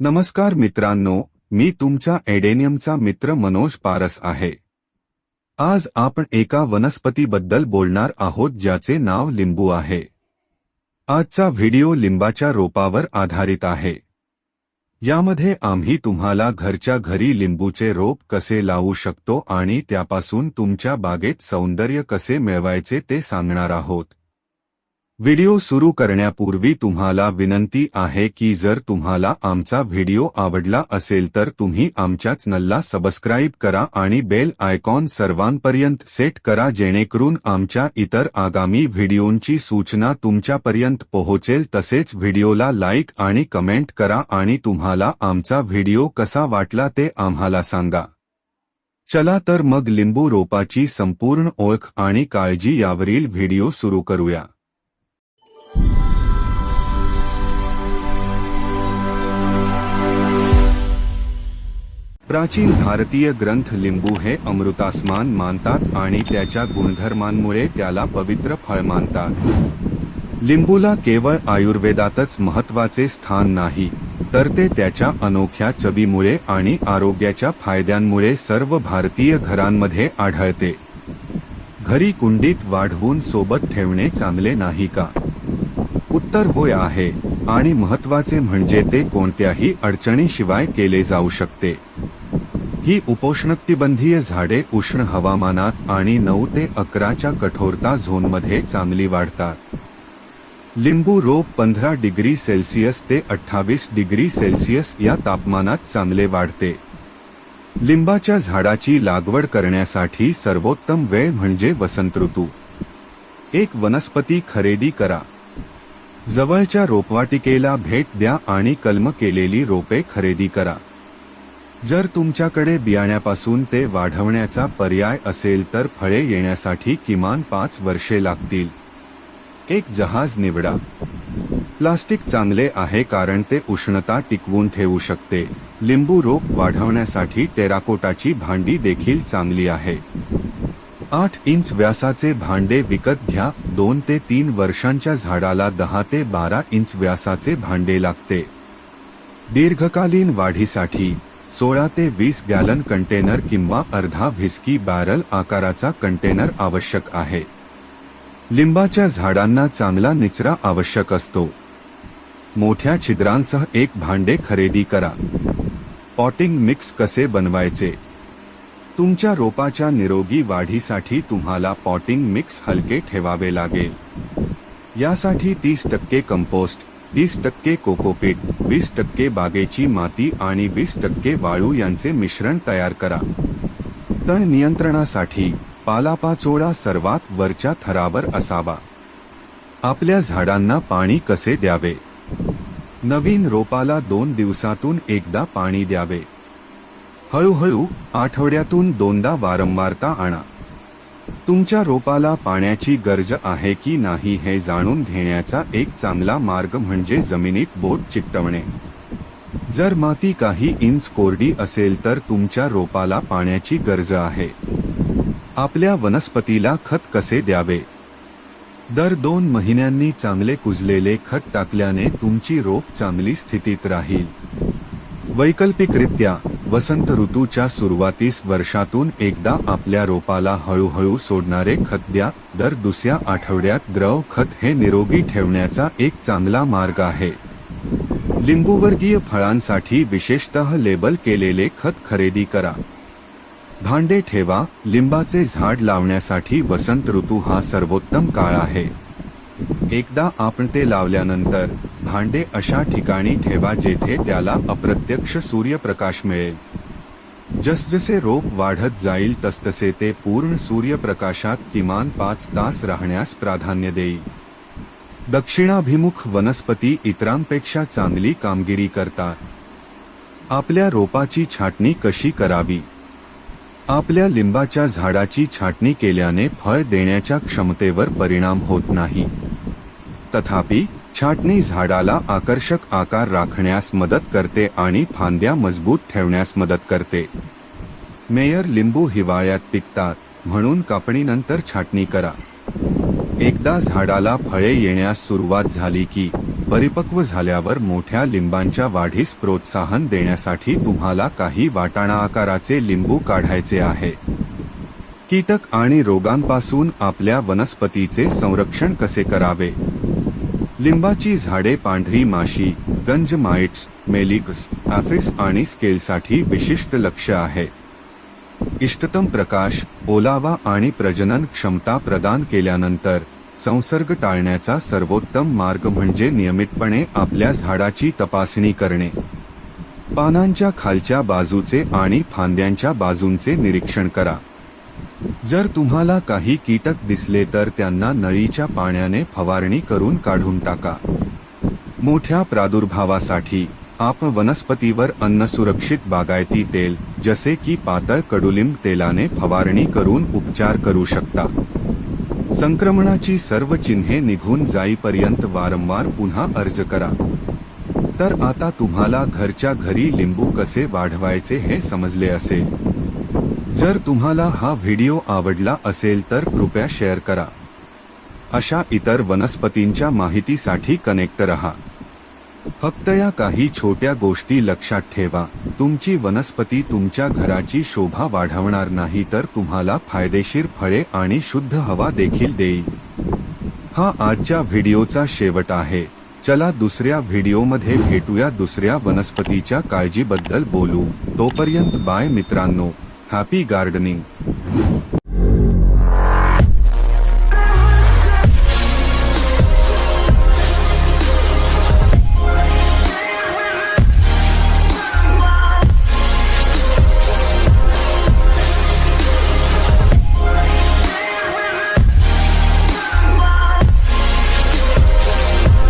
नमस्कार मित्रांनो मी तुमच्या एडेनियमचा मित्र मनोज पारस आहे. आज आपण एका वनस्पतीबद्दल बोलणार आहोत ज्याचे नाव लिंबू आहे. आजचा व्हिडिओ लिंबाच्या रोपावर आधारित आहे. यामध्ये आम्ही तुम्हाला घरच्या घरी लिंबूचे रोप कसे लावू शकतो आणि त्यापासून तुमच्या बागेत सौंदर्य कसे मिळवायचे ते सांगणार आहोत. व्हिडिओ सुरू करण्यापूर्वी तुम्हाला विनंती आहे की जर तुम्हाला आमचा व्हिडिओ आवडला असेल तर तुम्ही आमच्या चॅनलला सबस्क्राईब करा आणि बेल आयकॉन सर्वांपर्यंत सेट करा जेणेकरून आमच्या इतर आगामी व्हिडिओंची सूचना तुमच्यापर्यंत पोहोचेल. तसेच व्हिडिओला लाईक आणि कमेंट करा आणि तुम्हाला आमचा व्हिडिओ कसा वाटला ते आम्हाला सांगा. चला तर मग लिंबू रोपाची संपूर्ण ओळख आणि काळजी यावरील व्हिडिओ सुरू करूया. प्राचीन भारतीय ग्रंथ लिंबू हे अमृतासमान मानतात आणि त्याच्या गुणधर्मांमुळे त्याला पवित्र फळ मानतात. लिंबूला केवळ आयुर्वेदातच महत्त्वाचे स्थान नाही तर ते त्याच्या अनोख्या चवीमुळे आणि आरोग्याच्या फायद्यांमुळे सर्व भारतीय घरांमध्ये आढळते. घरी कुंडीत वाढवून सोबत ठेवणे चांगले नाही का? उत्तर होय आहे. आणि महत्त्वाचे म्हणजे ते कोणत्याही अडचणीशिवाय केले जाऊ शकते. ही उपोष्णकटिबंधीय झाडे उष्ण हवामानात आणि नऊ ते अकराच्या कठोरता झोनमध्ये चांगली वाढतात. लिंबू रोप पंधरा डिग्री सेल्सिअस ते अठ्ठावीस डिग्री सेल्सिअस या तापमानात चांगले वाढते. लिंबाच्या झाडाची लागवड करण्यासाठी सर्वोत्तम वेळ म्हणजे वसंत ऋतू. एक वनस्पती खरेदी करा. जवळच्या रोपवाटिकेला भेट द्या आणि कलम केलेली रोपे खरेदी करा. जर तुमच्याकडे बियाण्यापासून ते वाढवण्याचा पर्याय असेल तर फळे येण्यासाठी किमान पाच वर्षे लागतील. एक जहाज निवडा. प्लास्टिक चांगले आहे कारण ते उष्णता टिकवून ठेवू शकते. लिंबू रोप वाढवण्यासाठी टेराकोटाची भांडी देखील चांगली आहे. आठ इंच व्यासाचे भांडे विकत घ्या. दोन ते तीन वर्षांच्या झाडाला दहा ते बारा इंच व्यासाचे भांडे लागते. दीर्घकालीन वाढीसाठी सोळा ते वीस गॅलन कंटेनर किंवा अर्धा व्हिस्की बॅरल आकाराचा कंटेनर आवश्यक आहे. लिंबाच्या झाडांना चांगला निचरा आवश्यक असतो. मोठ्या छिद्रांसह एक भांडे खरेदी करा. पॉटिंग मिक्स कसे बनवायचे? तुमच्या रोपाच्या निरोगी वाढीसाठी तुम्हाला पॉटिंग मिक्स हलके ठेवावे लागेल. यासाठी तीस टक्के कंपोस्ट तीस टक्के कोकोपीट वीस टक्के बागेची माती आणि वीस टक्के वाळू यांचे मिश्रण तयार करा. तण नियंत्रणासाठी पालापाचोळा सर्वात वरच्या थरावर असावा. आपल्या झाडांना पाणी कसे द्यावे? नवीन रोपाला दोन दिवसातून एकदा पाणी द्यावे. हळूहळू आठवड्यातून दोनदा वारंवारता आणा. तुमच्या रोपाला पाण्याची गरज आहे की नाही हे जाणून घेण्याचा एक चांगला मार्ग म्हणजे जमिनीत बोट चिकटवणे. जर माती काही इंच कोरडी असेल तर तुमच्या रोपाला पाण्याची गरज आहे. आपल्या वनस्पतीला खत कसे द्यावे? दर दोन महिन्यांनी चांगले कुजलेले खत टाकल्याने तुमची रोप चांगली स्थितीत राहील. वैकल्पिकरित्या वसंत ऋतूच्या सुरुवातीस वर्षातून एकदा आपल्या रोपाला हळूहळू सोडणारे खत द्या दर दुसऱ्या आठवड्यात द्रव खत हे निरोगी ठेवण्याचा एक चांगला मार्ग आहे. लिंबूवर्गीय फळांसाठी विशेषतः लेबल केलेले खत खरेदी करा. भांडे ठेवा लिंबाचे झाड लावण्यासाठी वसंत ऋतू हा सर्वोत्तम काळ आहे. एकदा आपण ते लावल्यानंतर भांडे अशा ठिकाणी ठेवा जेथे त्याला अप्रत्यक्ष सूर्यप्रकाश मिळेल. जसजसे रोप वाढत जाईल तसतसे ते पूर्ण सूर्यप्रकाशात किमान पाच तास राहण्यास प्राधान्य देईल. दक्षिणाभिमुख वनस्पती इतरांपेक्षा चांगली कामगिरी करतात. आपल्या रोपाची छाटणी कशी करावी? आपल्या लिंबाच्या झाडाची छाटणी केल्याने फळ देण्याच्या क्षमतेवर परिणाम होत नाही. तथापि छाटणी झाडाला आकर्षक आकार राखण्यास मदत करते आणि फांद्या मजबूत ठेवण्यास मदत करते. मेयर लिंबू हिवाळ्यात पिकतात म्हणून कापणीनंतर छाटणी करा. एकदा झाडाला फळे येण्यास सुरुवात झाली की परिपक्व झाल्यावर मोठ्या लिंबांच्या वाढीस प्रोत्साहन देण्यासाठी तुम्हाला काही वाटाणा आकाराचे लिंबू काढायचे आहे. कीटक आणि रोगांपासून आपल्या वनस्पतीचे संरक्षण कसे करावे? लिंबाची झाडे पांढरी माशी गंज माइट्स मेलिग्स ऍफिड्स आणि स्केलसाठी विशिष्ट लक्ष आहे. इष्टतम प्रकाश ओलावा आणि प्रजनन क्षमता प्रदान केल्यानंतर संसर्ग टाळण्याचा सर्वोत्तम मार्ग म्हणजे नियमितपणे आपल्या झाडाची तपासणी करणे. पानांच्या खालच्या बाजूचे आणि फांद्यांच्या बाजूंचे निरीक्षण करा. जर तुम्हाला काही कीटक दिसले तर त्यांना नळीच्या पाण्याने फवारणी करून काढून टाका. मोठ्या प्रादुर्भावासाठी आप वनस्पतीवर अन्न सुरक्षित बागायती तेल जसे की पातळ कडुलिंब तेलाने फवारणी करून उपचार करू शकता. संक्रमणाची सर्व चिन्हे निघून जाईपर्यंत वारंवार पुन्हा अर्ज करा. तर आता तुम्हाला घरच्या घरी लिंबू कसे वाढवायचे हे समजले असेल. जर तुम्हाला हा व्हिडिओ आवडला असेल तर कृपया शेअर करा. अशा इतर वनस्पतींच्या माहितीसाठी कनेक्ट रहा. फक्त या काही छोट्या गोष्टी लक्षात ठेवा. तुमची वनस्पती तुमच्या घराची शोभा वाढवणार नाही तर तुम्हाला फायदेशीर फळे आणि शुद्ध हवा देखील देईल. हा आजच्या व्हिडिओचा शेवट आहे. चला दुसऱ्या व्हिडिओमध्ये भेटूया दुसऱ्या वनस्पतीच्या काळजीबद्दल बोलू. तोपर्यंत बाय मित्रांनो. Happy gardening!